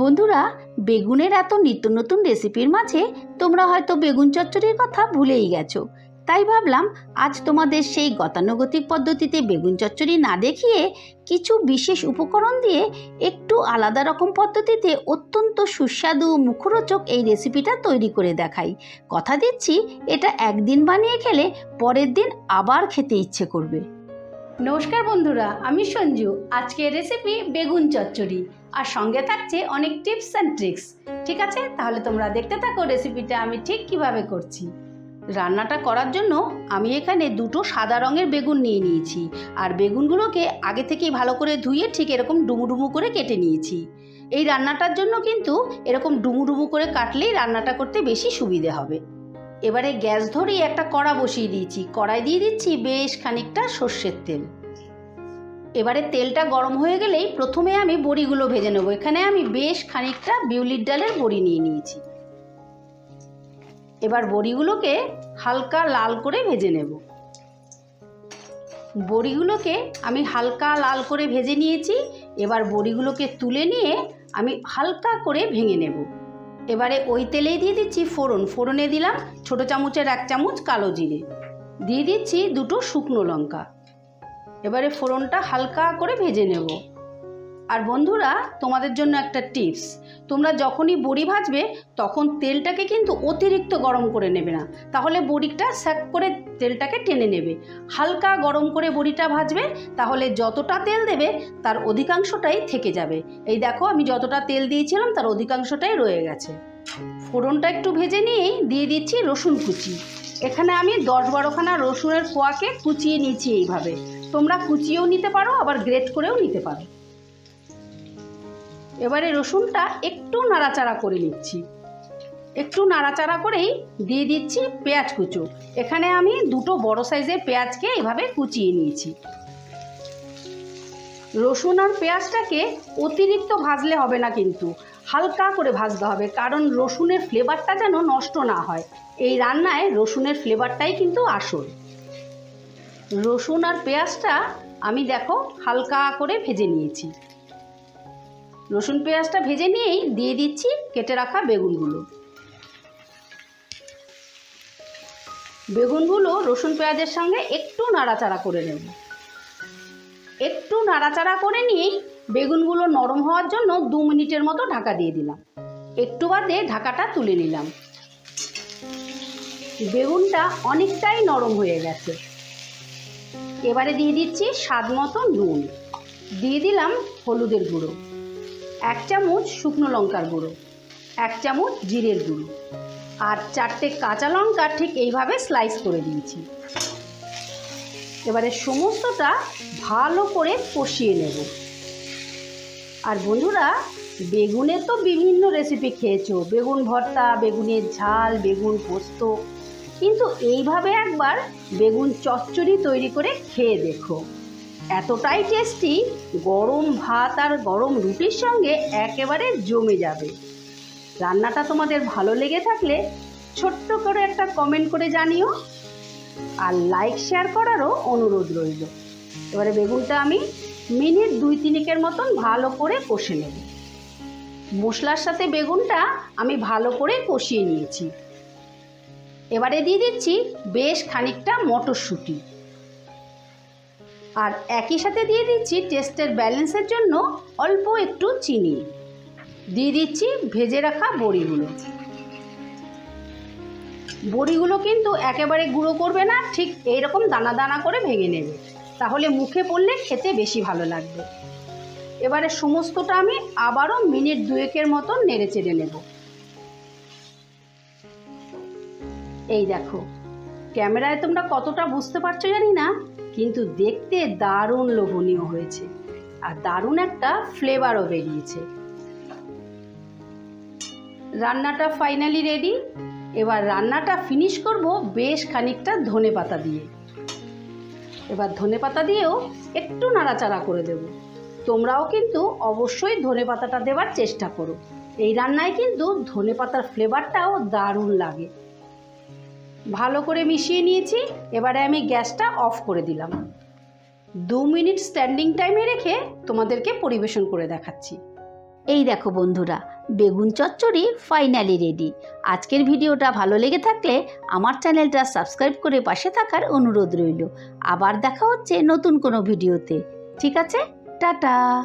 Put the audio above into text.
বন্ধুরা, বেগুনের এত নিত্য নতুন রেসিপির মাঝে তোমরা হয়তো বেগুন চচ্চড়ির কথা ভুলেই গেছো। তাই ভাবলাম, আজ তোমাদের সেই গতানুগতিক পদ্ধতিতে বেগুন চচ্চড়ি না দেখিয়ে কিছু বিশেষ উপকরণ দিয়ে একটু আলাদা রকম পদ্ধতিতে অত্যন্ত সুস্বাদু মুখরোচক এই রেসিপিটা তৈরি করে দেখাই। কথা দিচ্ছি, এটা একদিন বানিয়ে খেলে পরের দিন আবার খেতে ইচ্ছে করবে। নমস্কার বন্ধুরা, আমি সঞ্জু। আজকের রেসিপি বেগুন চচ্চড়ি। আর সঙ্গে থাকছে অনেক টিপস অ্যান্ড ট্রিক্স। ঠিক আছে? তাহলে তোমরা দেখতে থাকো রেসিপিটা আমি ঠিক কীভাবে করছি। রান্নাটা করার জন্য আমি এখানে দুটো সাদা রঙের বেগুন নিয়ে নিয়েছি। আর বেগুনগুলোকে আগে থেকেই ভালো করে ধুয়ে ঠিক এরকম ডুমু ডুমু করে কেটে নিয়েছি। এই রান্নাটার জন্য কিন্তু এরকম ডুমু ডুমু করে কাটলেই রান্নাটা করতে বেশি সুবিধে হবে। এবারে গ্যাস ধরেই একটা কড়া বসিয়ে দিয়েছি। কড়াই দিয়ে দিচ্ছি বেশ খানিকটা সর্ষের তেল। এবারে তেলটা গরম হয়ে গেলেই প্রথমে আমি বড়িগুলো ভেজে নেব। এখানে আমি বেশ খানিকটা বিউলির ডালের বড়ি নিয়ে নিয়েছি। এবার বড়িগুলোকে হালকা লাল করে ভেজে নেব। বড়িগুলোকে আমি হালকা লাল করে ভেজে নিয়েছি। এবার বড়িগুলোকে তুলে নিয়ে আমি হালকা করে ভেঙে নেব। এবারে ওই তেলেই দিয়ে দিচ্ছি ফোড়ন। ফোড়নে দিলাম ছোটো চামচের এক চামচ কালো জিরে। দিয়ে দিচ্ছি দুটো শুকনো লঙ্কা। এবারে ফোড়নটা হালকা করে ভেজে নেব। আর বন্ধুরা, তোমাদের জন্য একটা টিপস। তোমরা যখনই বড়ি ভাজবে, তখন তেলটাকে কিন্তু অতিরিক্ত গরম করে নেবে না। তাহলে বড়িটা স্যাক করে তেলটাকে টেনে নেবে। হালকা গরম করে বড়িটা ভাজবে, তাহলে যতটা তেল দেবে, তার অধিকাংশটাই থেকে যাবে। এই দেখো, আমি যতটা তেল দিয়েছিলাম, তার অধিকাংশটাই রয়ে গেছে। ফোড়নটা একটু ভেজে নিয়েই দিয়ে দিচ্ছি রসুন কুচি। এখানে আমি দশ বারোখানা রসুনের কোয়াকে কুচিয়ে নিয়েছি এইভাবে। তোমরা কুচিয়েও নিতে পারো, আবার গ্রেট করেও নিতে পারো। এবারে রসুনটা একটু নাড়াচাড়া করে নিচ্ছি। একটু নাড়াচাড়া করেই দিয়ে দিচ্ছি পেঁয়াজ কুচো। এখানে আমি দুটো বড় সাইজের পেঁয়াজকে এভাবে কুচিয়ে নিয়েছি। রসুন আর পেঁয়াজটাকে অতিরিক্ত ভাজলে হবে না কিন্তু, হালকা করে ভাজতে হবে, কারণ রসুনের ফ্লেভারটা যেন নষ্ট না হয়। এই রান্নায় রসুনের ফ্লেভারটাই কিন্তু আসল। রসুন আর পেঁয়াজটা আমি দেখো হালকা করে ভেজে নিয়েছি। রসুন পেঁয়াজটা ভেজে নিয়েই দিয়ে দিচ্ছি কেটে রাখা বেগুনগুলো। বেগুনগুলো রসুন পেঁয়াজের সঙ্গে একটু নাড়াচাড়া করে নেব। একটু নাড়াচাড়া করে নিয়েই বেগুনগুলো নরম হওয়ার জন্য দু মিনিটের মতো ঢাকা দিয়ে দিলাম। একটু বাদে ঢাকাটা তুলে নিলাম। বেগুনটা অনেকটাই নরম হয়ে গেছে। এবারে দিয়ে দিচ্ছি স্বাদ মতো নুন। দিয়ে দিলাম হলুদের গুঁড়ো। এক চামচ শুকনো লঙ্কার গুঁড়ো। এক চামচ জিরের গুঁড়ো। আর চারটে কাঁচা লঙ্কা ঠিক এইভাবে স্লাইস করে দিয়েছি। এবারে সমস্তটা ভালো করে কষিয়ে নেব। আর বন্ধুরা বেগুনের তো বিভিন্ন রেসিপি খেয়েছো। বেগুন ভর্তা, বেগুনের ঝাল, বেগুন পোস্ত। কিন্তু এইভাবে একবার বেগুন চচ্চড়ি তৈরি করে খেয়ে দেখো। এতটাই টেস্টি গরম ভাত আর গরম রুটির সঙ্গে একেবারে জমে যাবে। রান্নাটা তোমাদের ভালো লেগে থাকলে ছোট্ট করে একটা কমেন্ট করে জানিও আর লাইক শেয়ার করারও অনুরোধ রইল। এবারে বেগুনটা আমি মিনিট দুই তিনেকের মতন ভালো করে কষে নেব। মশলার সাথে বেগুনটা আমি ভালো করে কষিয়ে নিয়েছি। এবারে দিয়ে দিচ্ছি বেশ খানিকটা মটরশুঁটি। আর একই সাথে দিয়ে দিচ্ছি টেস্টের ব্যালেন্সের জন্য অল্প একটু চিনি। দিয়ে দিচ্ছি ভেজে রাখা বড়িগুলো। বড়িগুলো কিন্তু একেবারে গুঁড়ো করবে না, ঠিক এইরকম দানা দানা করে ভেঙে নেবে। তাহলে মুখে পড়লে খেতে বেশি ভালো লাগবে। এবারে সমস্তটা আমি আবারও মিনিট দুয়েকের মতন নেড়ে চেড়ে নেব। এই দেখো, ক্যামেরায় তোমরা কতটা বুঝতে পারছ জানি না, কিন্তু দেখতে দারুণ লোভনীয় হয়েছে আর দারুণ একটা ফ্লেভারও বেরিয়েছে। রান্নাটা ফাইনালি রেডি এবার রান্নাটা ফিনিশ করব বেশ খানিকটা ধনে পাতা দিয়ে। এবার ধনে পাতা দিয়েও একটু নাড়াচাড়া করে দেব। তোমরাও কিন্তু অবশ্যই ধনে পাতাটা দেওয়ার চেষ্টা করো। এই রান্নায় কিন্তু ধনে পাতার ফ্লেভারটাও দারুণ লাগে। ভালো করে মিশিয়ে নিয়েছি, এবারে আমি গ্যাসটা অফ করে দিলাম। দু মিনিট স্ট্যান্ডিং টাইমে রেখে তোমাদেরকে পরিবেশন করে দেখাচ্ছি। এই দেখো বন্ধুরা, বেগুন চচ্চড়ি ফাইনালি রেডি। আজকের ভিডিওটা ভালো লেগে থাকলে আমার চ্যানেলটা সাবস্ক্রাইব করে পাশে থাকার অনুরোধ রইল। আবার দেখা হচ্ছে নতুন কোনো ভিডিওতে। ঠিক আছে? টাটা!